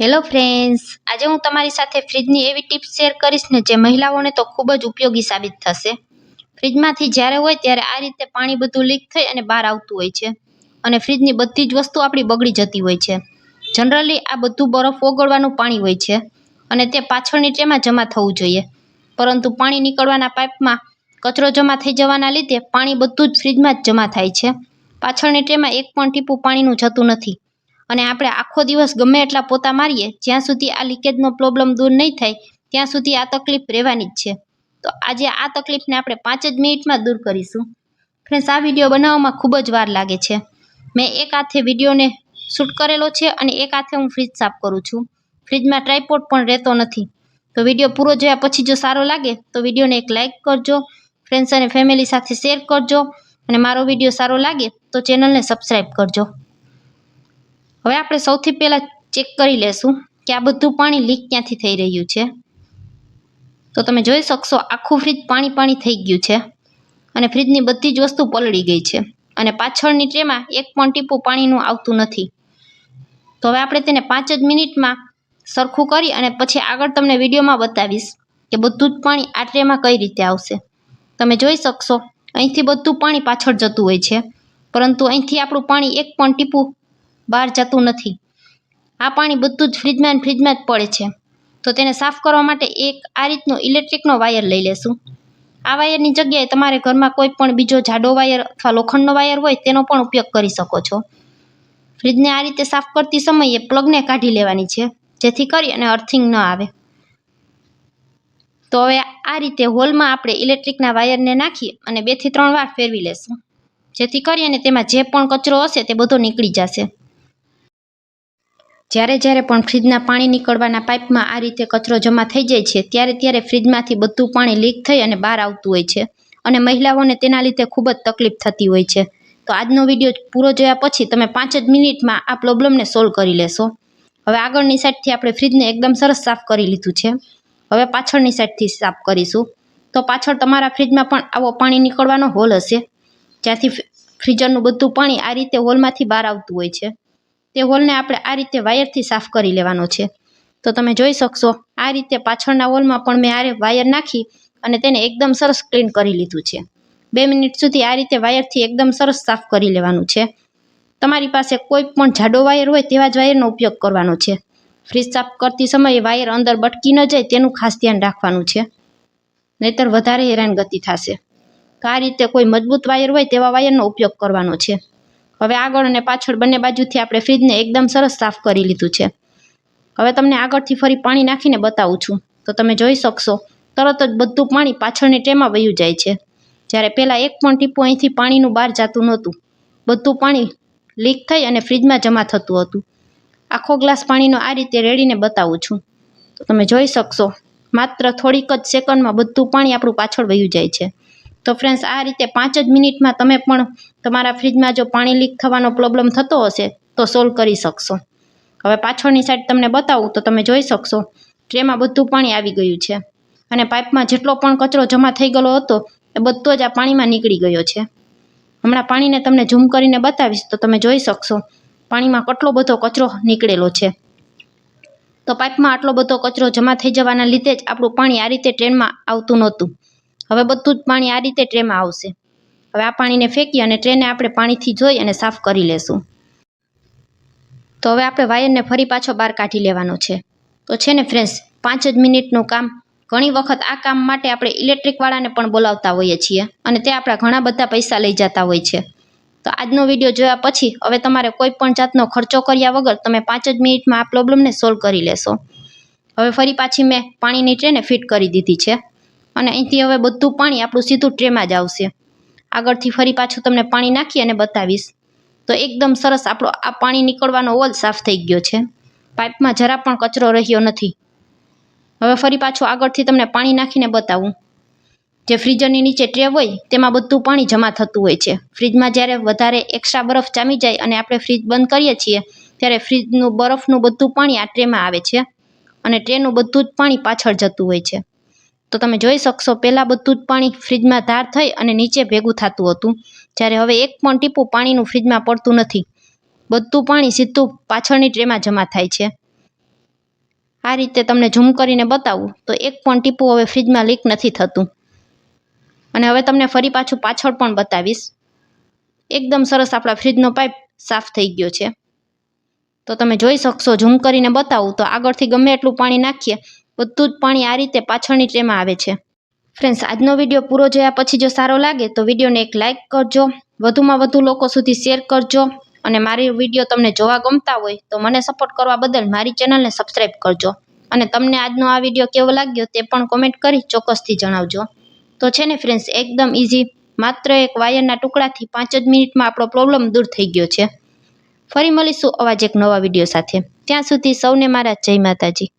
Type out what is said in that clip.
Hello friends આજે હું તમારી સાથે ફ્રીજની એવી ટિપ્સ શેર કરીશ ને જે મહિલાઓને તો ખૂબ જ ઉપયોગી સાબિત થશે. ફ્રીજમાંથી જ્યારે હોય ત્યારે આ રીતે પાણી બધું લીક થઈ અને બહાર આવતું હોય છે. અને ફ્રીજની બધી જ વસ્તુ આપણી બગડી જતી હોય છે. જનરલી આ બધું બરફ ઓગળવાનું પાણી હોય છે અને તે પાછળની ટ્રેમાં જમા થવું જોઈએ. પરંતુ પાણી નીકળવાના પાઇપમાં કચરો જમા થઈ જવાના લીધે પાણી બધું જ ફ્રીજમાં જ જમા થાય છે. પાછળની ટ્રેમાં એક પણ ટીપું પાણીનું જતું નથી. અને આપણે આખો દિવસ ગમે એટલા પોતા મારીએ, જ્યાં સુધી આ લીકેજનો પ્રોબ્લેમ દૂર નહીં થાય, ત્યાં સુધી આ તકલીફ રહેવાની જ છે. તો આજે આ તકલીફને આપણે પાંચ જ મિનિટમાં દૂર કરીશું. ફ્રેન્ડ્સ, આ વીડિયો બનાવવામાં ખૂબ જ વાર લાગે છે. મેં એક હાથે વિડીયોને શૂટ કરેલો છે અને એક હાથે હું ફ્રીજ સાફ કરું છું. ફ્રીજમાં ટ્રાયપોડ પણ રહેતો નથી. તો વીડિયો પૂરો જોયા પછી જો સારો લાગે, તો વિડીયોને એક લાઇક કરજો, ફ્રેન્ડ્સ અને ફેમિલી સાથે શેર કરજો. અને મારો વીડિયો સારો લાગે, તો ચેનલને સબસ્ક્રાઈબ કરજો. હવે આપણે સૌથી પહેલાં ચેક કરી લેશું કે આ બધું પાણી લીક ક્યાંથી થઈ રહ્યું છે. તો તમે જોઈ શકશો આખું ફ્રીજ પાણી પાણી થઈ ગયું છે અને ફ્રીજની બધી જ વસ્તુ પલળી ગઈ છે અને પાછળની ટ્રેમાં એક પણ ટીપું પાણીનું આવતું નથી. તો હવે આપણે તેને પાંચ જ મિનિટમાં સરખું કરી અને પછી આગળ તમને વિડીયોમાં બતાવીશ કે બધું જ પાણી આ ટ્રેમાં કઈ રીતે આવશે. તમે જોઈ શકશો અહીંથી બધું પાણી પાછળ જતું હોય છે. પરંતુ અહીંથી આપણું પાણી એક પણ ટીપું બહાર જતું નથી. આ પાણી બધું જ ફ્રીજમાં ફ્રીજમાં જ પડે છે. તો તેને સાફ કરવા માટે એક આ રીતનો ઇલેક્ટ્રિકનો વાયર લઈ લેશું. આ વાયરની જગ્યાએ તમારે ઘરમાં કોઈ પણ બીજો જાડો વાયર અથવા લોખંડનો વાયર હોય તેનો પણ ઉપયોગ કરી શકો છો. ફ્રીજને આ રીતે સાફ કરતી સમયે પ્લગને કાઢી લેવાની છે, જેથી કરી અને અર્થિંગ ન આવે. તો હવે આ રીતે હોલમાં આપણે ઇલેક્ટ્રિકના વાયરને નાખી અને બેથી ત્રણ વાર ફેરવી લેશું. જેથી કરી અને તેમાં જે પણ કચરો હશે તે બધો નીકળી જશે. જ્યારે જ્યારે પણ ફ્રીજના પાણી નીકળવાના પાઇપમાં આ રીતે કચરો જમા થઈ જાય છે, ત્યારે ત્યારે ફ્રીજમાંથી બધું પાણી લીક થઈ અને બહાર આવતું હોય છે અને મહિલાઓને તેના લીધે ખૂબ જ તકલીફ થતી હોય છે. તો આજનો વીડિયો પૂરો જોયા પછી તમે પાંચ જ મિનિટમાં આ પ્રોબ્લમને સોલ્વ કરી લેશો. હવે આગળની સાઈડથી આપણે ફ્રીજને એકદમ સરસ સાફ કરી લીધું છે. હવે પાછળની સાઈડથી સાફ કરીશું. તો પાછળ તમારા ફ્રીજમાં પણ આવો પાણી નીકળવાનો હોલ હશે, જ્યાંથી ફ્રીઝરનું બધું પાણી આ રીતે હોલમાંથી બહાર આવતું હોય છે. તે હોલને આપણે આ રીતે વાયરથી સાફ કરી લેવાનો છે. તો તમે જોઈ શકશો, આ રીતે પાછળના હોલમાં પણ મેં આ વાયર નાખી અને તેને એકદમ સરસ ક્લીન કરી લીધું છે. બે મિનિટ સુધી આ રીતે વાયરથી એકદમ સરસ સાફ કરી લેવાનું છે. તમારી પાસે કોઈ પણ જાડો વાયર હોય તેવા જ વાયરનો ઉપયોગ કરવાનો છે. ફ્રીજ સાફ કરતી સમયે વાયર અંદર બટકી ન જાય તેનું ખાસ ધ્યાન રાખવાનું છે. નહીતર વધારે હેરાનગતિ થશે. તો આ રીતે કોઈ મજબૂત વાયર હોય તેવા વાયરનો ઉપયોગ કરવાનો છે. હવે આગળ અને પાછળ બંને બાજુથી આપણે ફ્રીજને એકદમ સરસ સાફ કરી લીધું છે. હવે તમને આગળથી ફરી પાણી નાખીને બતાવું છું. તો તમે જોઈ શકશો, તરત જ બધું પાણી પાછળની ટ્રેમાં વયું જાય છે. જ્યારે પહેલાં એક પણ ટીપું અહીંથી પાણીનું બહાર જતું નહોતું. બધું પાણી લીક થઈ અને ફ્રીજમાં જમા થતું હતું. આખો ગ્લાસ પાણીનો આ રીતે રેડીને બતાવું છું. તો તમે જોઈ શકશો, માત્ર થોડીક જ સેકન્ડમાં બધું પાણી આપણું પાછળ વયું જાય છે. તો ફ્રેન્ડ્સ આ રીતે પાંચ જ મિનિટમાં તમે પણ તમારા ફ્રીજમાં જો પાણી લીક થવાનો પ્રોબ્લેમ થતો હશે, તો સોલ્વ કરી શકશો. હવે પાછળની સાઈડ તમને બતાવું, તો તમે જોઈ શકશો, ટ્રેમાં બધું પાણી આવી ગયું છે. અને પાઇપમાં જેટલો પણ કચરો જમા થઈ ગયેલો હતો, એ બધો જ આ પાણીમાં નીકળી ગયો છે. હમણાં પાણીને તમને ઝૂમ કરીને બતાવીશ, તો તમે જોઈ શકશો, પાણીમાં કેટલો બધો કચરો નીકળેલો છે. તો પાઇપમાં આટલો બધો કચરો જમા થઈ જવાના લીધે જ આપણું પાણી આ રીતે ટ્રેનમાં આવતું નહોતું. હવે બધું જ પાણી આ રીતે ટ્રેમાં આવશે. હવે આ પાણીને ફેંકી અને ટ્રેને આપણે પાણીથી ધોઈ અને સાફ કરી લેશું. તો હવે આપણે વાયરને ફરી પાછો બહાર કાઢી લેવાનો છે. તો છે ને ફ્રેન્ડ્સ પાંચ જ મિનિટનું કામ. ઘણી વખત આ કામ માટે આપણે ઇલેક્ટ્રિકવાળાને પણ બોલાવતા હોઈએ છીએ અને તે આપણા ઘણા બધા પૈસા લઈ જતા હોય છે. તો આજનો વીડિયો જોયા પછી હવે તમારે કોઈ પણ જાતનો ખર્ચો કર્યા વગર તમે પાંચ જ મિનિટમાં આ પ્રોબ્લેમને સોલ્વ કરી લેશો. હવે ફરી પાછી મેં પાણીની ટ્રેને ફિટ કરી દીધી છે. અને અહીંથી હવે બધું પાણી આપણું સીધું ટ્રેમાં જ આવશે. આગળથી ફરી પાછું તમને પાણી નાખી અને બતાવીશ. તો એકદમ સરસ આપણો આ પાણી નીકળવાનો ઓલ સાફ થઈ ગયો છે. પાઇપમાં જરા પણ કચરો રહ્યો નથી. હવે ફરી પાછું આગળથી તમને પાણી નાખીને બતાવું. જે ફ્રીઝરની નીચે ટ્રે હોય, તેમાં બધું પાણી જમા થતું હોય છે. ફ્રીજમાં જ્યારે વધારે એક્સ્ટ્રા બરફ જામી જાય અને આપણે ફ્રીજ બંધ કરીએ છીએ, ત્યારે ફ્રીજનું બરફનું બધું પાણી આ ટ્રેમાં આવે છે. અને ટ્રેનું બધું જ પાણી પાછળ જતું હોય છે. તો તમે જોઈ શકશો, પહેલાં બધું જ પાણી ફ્રીજમાં ધાર થઈ અને નીચે ભેગું થતું હતું. જ્યારે હવે એક પણ ટીપું પાણીનું ફ્રીજમાં પડતું નથી. બધું પાણી સીધું પાછળની ટ્રેમાં જમા થાય છે. આ રીતે તમને ઝૂમ કરીને બતાવું, તો એક પણ ટીપું હવે ફ્રીજમાં લીક નથી થતું. અને હવે તમને ફરી પાછું પાછળ પણ બતાવીશ. એકદમ સરસ આપણા ફ્રીજનો પાઇપ સાફ થઈ ગયો છે. તો તમે જોઈ શકશો, ઝૂમ કરીને બતાવું, તો આગળથી ગમે એટલું પાણી નાખીએ બધું જ પાણી આ રીતે પાછળની ટ્રેમાં આવે છે. ફ્રેન્ડ્સ આજનો વીડિયો પૂરો જોયા પછી જો સારો લાગે તો વિડીયોને એક લાઇક કરજો. વધુમાં વધુ લોકો સુધી શેર કરજો અને મારી વીડિયો તમને જોવા ગમતા હોય તો મને સપોર્ટ કરવા બદલ મારી ચેનલને સબસ્ક્રાઈબ કરજો. અને તમને આજનો આ વીડિયો કેવો લાગ્યો તે પણ કોમેન્ટ કરી ચોક્કસથી જણાવજો. તો છે ને ફ્રેન્ડ્સ એકદમ ઇઝી માત્ર એક વાયરના ટુકડાથી પાંચ જ મિનિટમાં આપણો પ્રોબ્લેમ દૂર થઈ ગયો છે. ફરી મળીશું અવાજ એક નવા વીડિયો સાથે. ત્યાં સુધી સૌને મારા જય માતાજી.